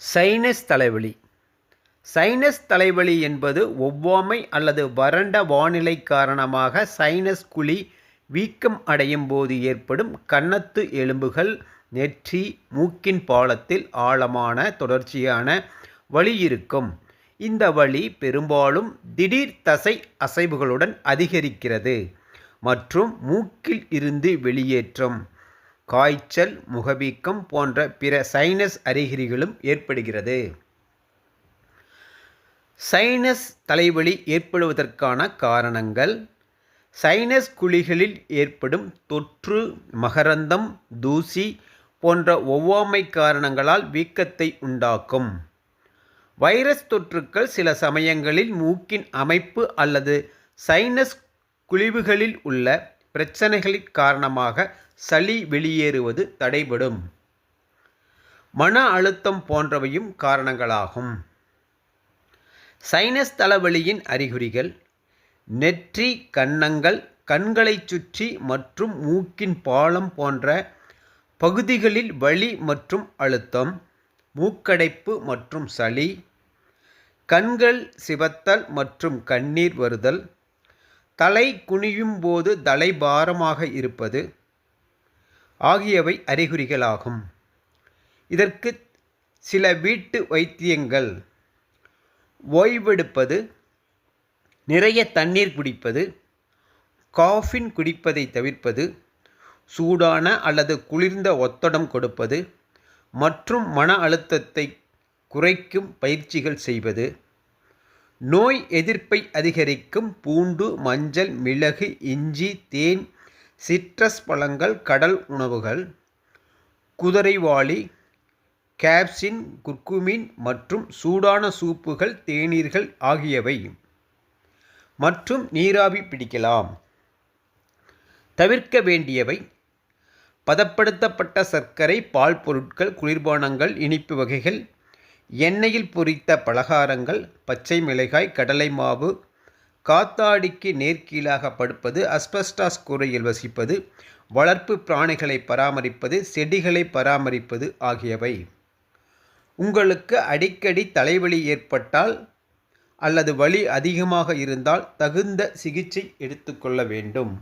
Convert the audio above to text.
Sinus தலைவலி. Sinus தலைவலி என்பது ஒவ்வாமை அல்லது வறண்ட வானிலை காரணமாக சைனஸ் குழி வீக்கம் அடையும் போது ஏற்படும் கன்னத்து எலும்புகள் நெற்றி மூக்கின் பாலத்தில் ஆழமான தொடர்ச்சியான வலி இருக்கும். இந்த வலி பெரும்பாலும் திடீர் தசை அசைவுகளுடன் அதிகரிக்கிறது மற்றும் மூக்கில் இருந்து வெளியேற்றம். காய்ச்சல் முகவீக்கம் போன்ற பிற சைனஸ் அறிகுறிகளும் ஏற்படுகிறது. சைனஸ் தலைவலி ஏற்படுவதற்கான காரணங்கள். சைனஸ் குழிகளில் ஏற்படும் தொற்று மகரந்தம் தூசி போன்ற ஒவ்வாமை காரணங்களால் வீக்கத்தை உண்டாக்கும். வைரஸ் தொற்றுக்கள் சில சமயங்களில் மூக்கின் அமைப்பு அல்லது சைனஸ் குழிவுகளில் உள்ள பிரச்சனைகளின் காரணமாக சளி வெளியேறுவது தடைபடும். மன அழுத்தம் போன்றவையும் காரணங்களாகும். சைனஸ் தலைவலியின் அறிகுறிகள் நெற்றி கன்னங்கள் கண்களைச் சுற்றி மற்றும் மூக்கின் பாலம் போன்ற பகுதிகளில் வலி மற்றும் அழுத்தம் மூக்கடைப்பு மற்றும் சளி கண்கள் சிவத்தல் மற்றும் கண்ணீர் வருதல் தலை குனியும் போது தலை பாரமாக இருப்பது ஆகியவை அறிகுறிகளாகும். இதற்கு சில வீட்டு வைத்தியங்கள். ஓய்வெடுப்பது நிறைய தண்ணீர் குடிப்பது காஃபின் குடிப்பதை தவிர்ப்பது சூடான அல்லது குளிர்ந்த ஒத்தடம் கொடுப்பது மற்றும் மன அழுத்தத்தை குறைக்கும் பயிற்சிகள் செய்வது. நோய் எதிர்ப்பை அதிகரிக்கும் பூண்டு மஞ்சள் மிளகு இஞ்சி தேன் சிட்ரஸ் பழங்கள் கடல் உணவுகள் குதிரைவாலி கேப்சின் குர்குமின் மற்றும் சூடான சூப்புகள் தேநீர்கள் ஆகியவை. மற்றும் நீராவி பிடிக்கலாம். தவிர்க்க வேண்டியவை. பதப்படுத்தப்பட்ட சர்க்கரை பால் பொருட்கள் குளிர்பானங்கள் இனிப்பு வகைகள் எண்ணெயில் பொரித்த பலகாரங்கள் பச்சை மிளகாய் கடலை மாவு காத்தாடிக்கு நேர்கீழாக படுப்பது அஸ்பெஸ்டாஸ் கூரையில் வசிப்பது வளர்ப்பு பிராணிகளை பராமரிப்பது செடிகளை பராமரிப்பது ஆகியவை. உங்களுக்கு அடிக்கடி தலைவலி ஏற்பட்டால் அல்லது வலி அதிகமாக இருந்தால் தகுந்த சிகிச்சை எடுத்துக்கொள்ள வேண்டும்.